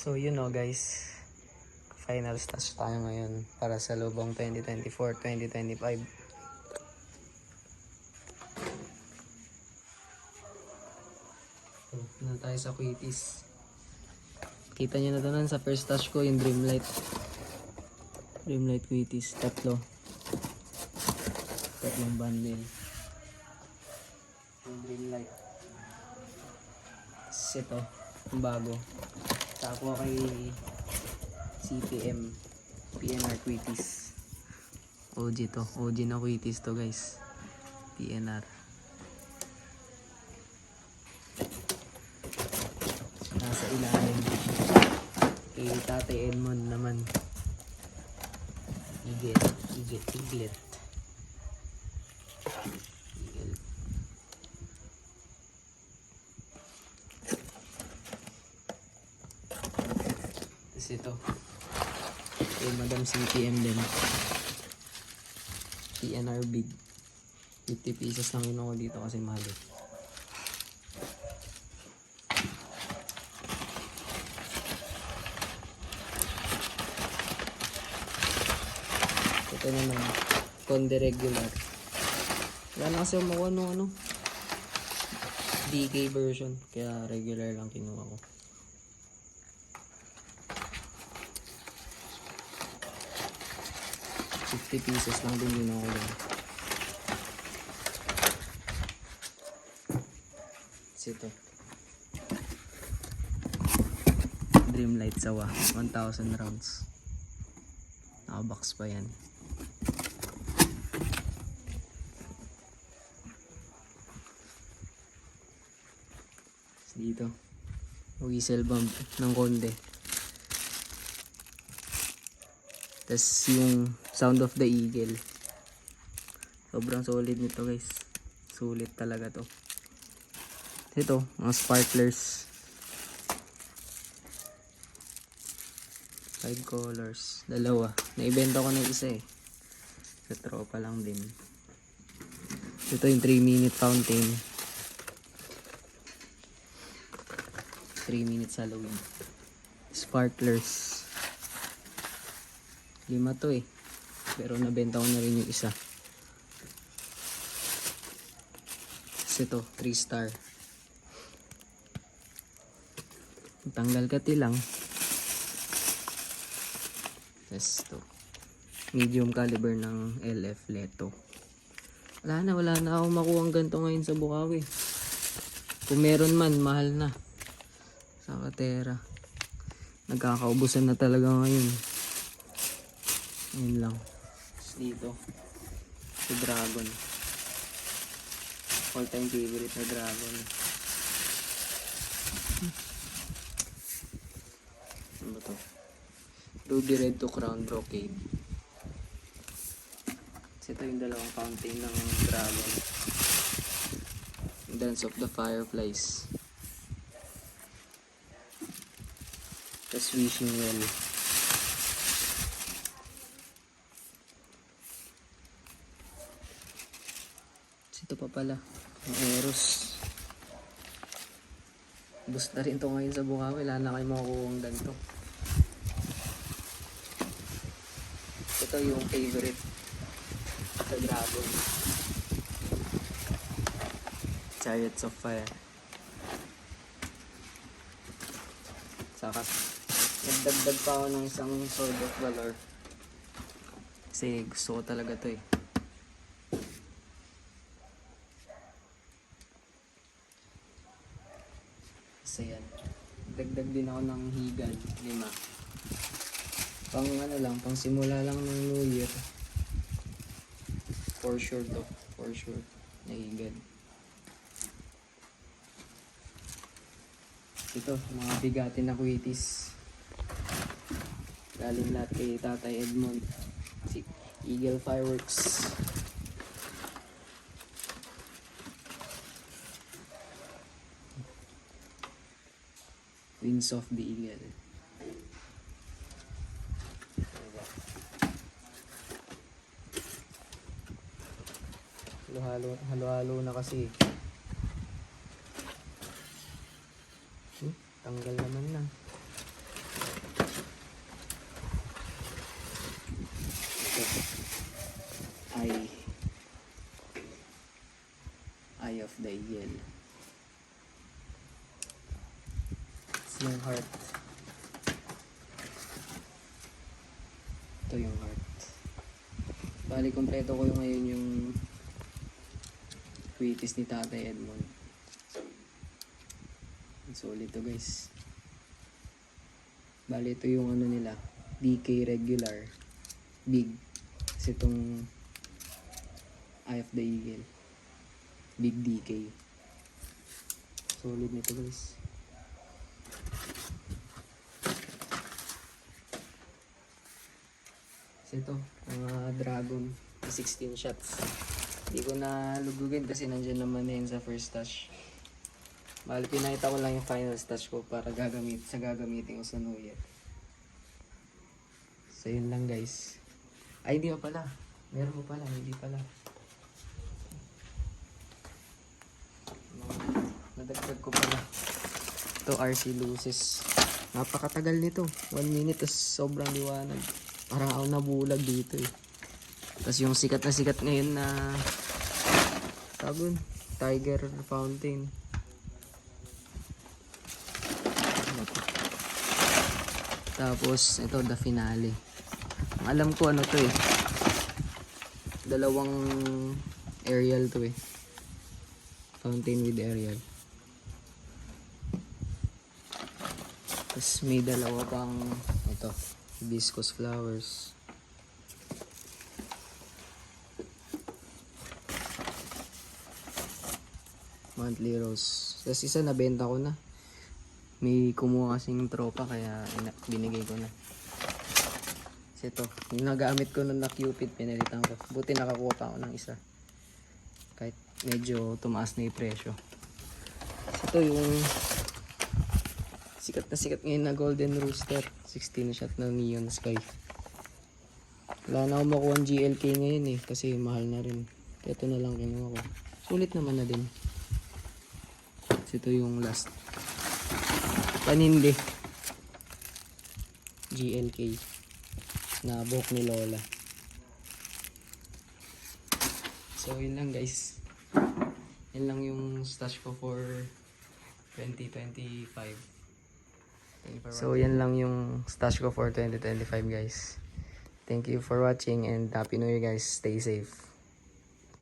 So, you know guys, final stage tayo ngayon para sa lubong 2024-2025. So, tayo sa Quitties. Kita nyo na nun sa first touch ko, yung Dreamlight. Dreamlight Quitties, tatlo. Tatlong bundle. Yung Dreamlight. Tapos ito, yung bago. Tapos kay CPM, PNR Quitties. OG to, OG na Quitties to guys. PNR. Nasa ilalim. Kay Tate Edmond naman. Iglet, iglet, iglet. Tapos ito. Kay Madam CPM din. PNR big. 50 pieces lang yun ako dito kasi mahal eh. Ito naman. Conde regular. Wala na kasi makuha nung ano. DK version. Kaya regular lang kinuha ko. Fifty pieces lang din yun ako. Tapos ito. Dreamlight sawa. 1,000 rounds. Nakabox pa yan. Dito. Whistle bump ng konde. Tapos yung sound of the eagle. Sobrang solid nito guys. Sulit talaga to. Ito, mga sparklers. Five colors. Dalawa. Naibenta ko na isa eh. Sa tropa lang din. Ito yung 3 minute fountain. 3 minutes Halloween. Sparklers. Lima to eh. Pero nabenta ko na rin yung isa. Tapos ito, 3 star. Tanggal kati lang. Tapos ito. Medium caliber ng LF Leto. Wala na, wala na ako makuha ang ganito ngayon sa Bukawi. Kung meron man, mahal na. Sa Katera. Nagkakaubusan na talaga ngayon. Ayun lang. Tapos dito. Si Dragon. All time favorite na Dragon. Ano ba to? Ruby Red to Crown Brocade. Ito yung dalawang fountain ng Dragon. Dance of the Fireflies. Tapos Wishing Well. Tapos ito pa pala. Ang Eros. Bus na rin to ngayon sa Bukawi. Wala na kayo makukuha ganito. Ito yung favorite sa Dragon. Chariots of Fire. Saka, nagdagdag pa ako ng isang Sword of Valor. Kasi gusto ko talaga to eh. Kasi yan. Dagdag din ako ng higad. Lima. Pang ano lang, pang simula lang ng New Year. For sure to. For sure. Nahigad. Ito, mga bigati na kuitis. Galing lahat kay Tatay Edmond. Si Eagle Fireworks. Winds of the Eagle. Halo-halo, halo-halo na kasi. Hmm, tanggal naman na. Ito ay Eye of the Eagle. Yung heart. Ito yung heart. Bali, kompleto ko yung ngayon yung tweetis ni Tatay Edmond. Solid to guys. Bali, ito yung ano nila. DK regular. Big. Kasi itong Eye of the Eagle. Big DK. Solid nito guys. Kasi ito, mga dragon. 16 shots. Hindi ko na lugugin kasi nandyan naman na yun sa first touch. Bali, pinakita ko lang yung final touch ko para gagamit sa gagamitin ko sa New Year. So, yun lang guys. Ay, hindi pa pala. Meron mo pala, hindi pala. Nadagdag ko pala. Ito, RC Lucis. Napakatagal nito. One minute, tas sobrang liwanag. Parang ako nabulag dito eh. Tapos yung sikat na sikat ngayon na sabon, Tiger Fountain. Tapos, ito, the finale. Ang alam ko ano to eh. Dalawang aerial to eh. Fountain with aerial. Tapos may dalawa pang ito, hibiscus flowers. Monthly rose. Tapos isa nabenta ko na. May kumuha kasing tropa kaya binigay ko na. Kasi ito, yung nagamit ko nung na-cupid, pinalitan ko. Buti nakakuha pa ako ng isa. Kahit medyo tumaas na yung presyo. Kasi ito yung sikat na sikat ngayon na Golden Rooster. 16 shot na Neon Sky. Wala na akong makuha GLK ngayon eh, kasi mahal na rin. Ito na lang kinuha ko. Sulit naman na din. Kasi ito yung last. Panindi. GLK. Na buhok ni Lola. So, yun lang guys. Yun lang yung stash ko for 2025. So, yan lang yung stash ko for 2025 guys. Thank you for watching and Happy New Year guys. Stay safe.